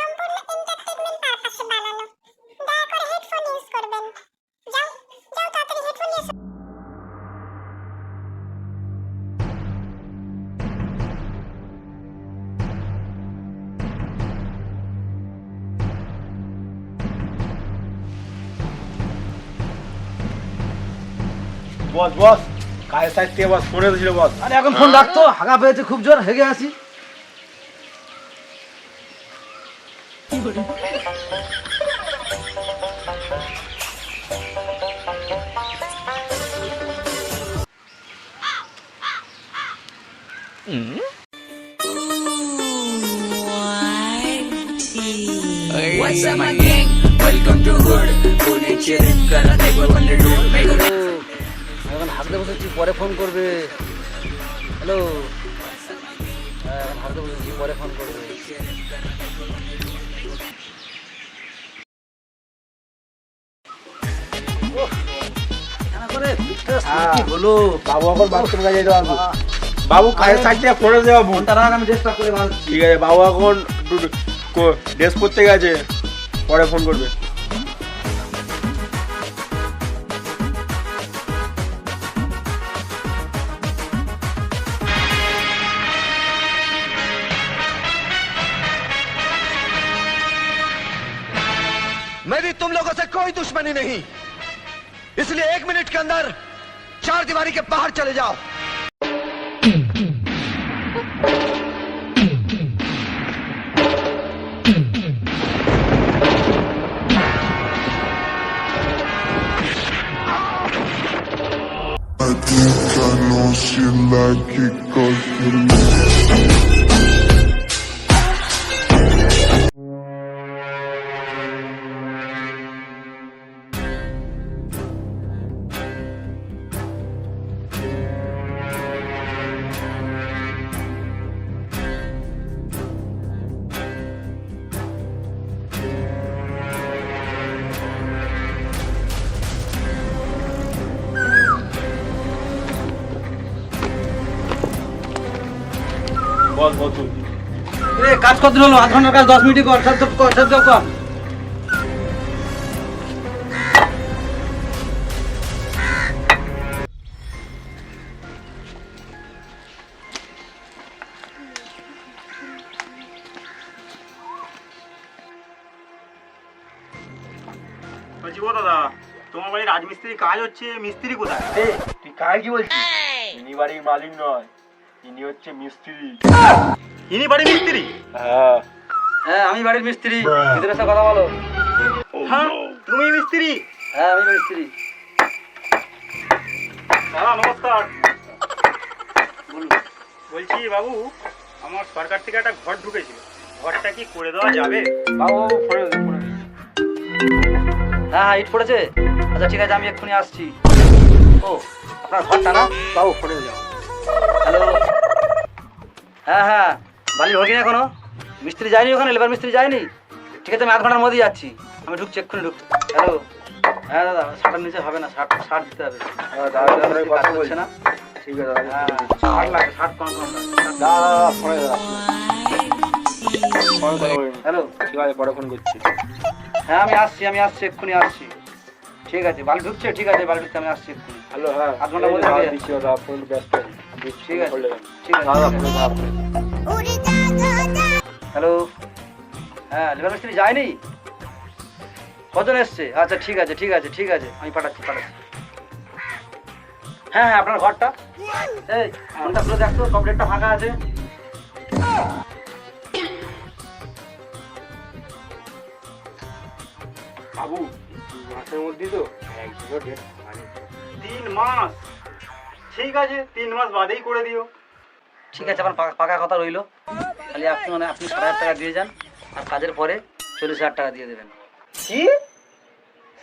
সম্পূর্ণ এন্টারটেইনমেন্ট পারপাসে বানানো দয়া করে হেডফোন ইউজ করবেন যাও যাও তাড়াতাড়ি হেডফোন নিয়ে এসো বস বস কাজের সাইড থেকে বস ফোনে ছিল বস আরে এখন ফোন রাখতো হাগা পেয়েছে খুব জোর হেগে আছি What's up, my gang? Welcome to Hood. Pune chirin kara never wonder do. Make a এখন হাগতে বসেছি পরে ফোন করবে হ্যালো হ্যাঁ এখন হাগতে বসেছি পরে ফোন করবে হলো বাবু এখন বাথরুম কাজে যেতে পারবো বাবু কাজের সাইড থেকে ফোনে দিয়ে বাবু ফোনটা রাখ আমি চেষ্টা করে মারছি ঠিক আছে বাবু এখন ড্রেস পরতে গেছে পরে ফোন করবে मेरी तुम लोगों से कोई दुश्मनी नहीं इसलिए एक मिनट के अंदर चार दीवारी के बाहर चले जाओ I think I know she like it cause you তুই। কাজ কত হলো? আধ ঘণ্টার কাজ দশ মিনিটই কর সব সব কর সব সব কর। বলছি ও দাদা তোমার বাড়ির রাজমিস্ত্রি কাজ হচ্ছে মিস্ত্রি কোথায়? তুই কার কি বলছিস? বাড়ির মালিক নয়। ইনি হচ্ছে মিস্ত্রি। ইনি বাড়ির মিস্ত্রি? হ্যাঁ। হ্যাঁ আমি বাড়ির মিস্ত্রি। ভিতরে এসে কথা বলো। হ্যাঁ তুমি মিস্ত্রি? হ্যাঁ আমি মিস্ত্রি। দাদা নমস্কার। বলছি বাবু আমার সরকার থেকে একটা ঘর ঢুকেছিল। ঘরটা কি করে দেওয়া যাবে? বাবু বাবু দে। হ্যাঁ হ্যাঁ ইট পড়েছে। আচ্ছা ঠিক আছে আমি এক্ষুনি আসছি। ও আপনার ঘরটা না? বাবু ফোনে যাও হ্যালো। হ্যাঁ হ্যাঁ। বালি ভোগিনি এখনও। মিস্ত্রি যায়নি ওখানে লেবার মিস্ত্রি যায়নি? ঠিক আছে আমি আধ ঘণ্টার মধ্যেই যাচ্ছি। আমি ঢুকছি এক্ষুনি ঢুকছি। হ্যালো হ্যাঁ দাদা শার্টের নিচে হবে না শার্ট শার্ট দিতে হবে। হ্যাঁ, কথা বলছে। না। ঠিক আছে দাদা হ্যাঁ শার্ট লাগবে শার্ট দাদা দাদা। হ্যালো ঠিক আছে পরে ফোন করছি। হ্যাঁ আমি আসছি আমি আসছি এক্ষুনি আসছি। ঠিক আছে বালি ঢুকছে ঠিক আছে বালি ঢুকতে আমি আসছি এক্ষুনি। হ্যালো হ্যাঁ। আধ ঘণ্টার মধ্যে ফোন ব্যস্ত। ঠিক আছে ঠিক আছে হ্যালো? হ্যাঁ লেবার মিস্ত্রি যায়নি? কজন এসছে? আচ্ছা ঠিক আছে ঠিক আছে ঠিক আছে। আমি পাঠাচ্ছি পাঠাচ্ছি। হ্যাঁ হ্যাঁ আপনার ঘরটা? এই ফোনটা খুলে দেখতো কমপ্লেটটা ফাঁকা আছে। বাবু মাসের মধ্যেই তো। একদিনও ডেট মানে তিন মাস? ঠিক আছে তিন মাস বাদেই করে দিও। ঠিক আছে আমার পাকা- কথা রইল। খালি আপনি মানে আপনি ষাট হাজার টাকা দিয়ে যান আর কাজের পরে চল্লিশ হাজার টাকা দিয়ে দেবেন। কি?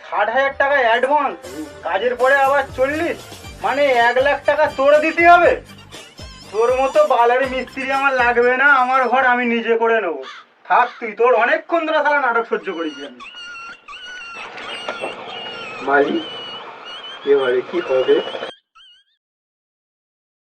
ষাট হাজার টাকা অ্যাডভান্স কাজের পরে আবার চল্লিশ? মানে এক লাখ টাকা তোর দিতে হবে? তোর মতো বালারি মিস্ত্রি আমার লাগবে না আমার ঘর আমি নিজে করে নেব। থাক তুই তোর অনেকক্ষণ ধরে সারা নাটক সহ্য করেছি আমি। মালিক এবারে কি হবে?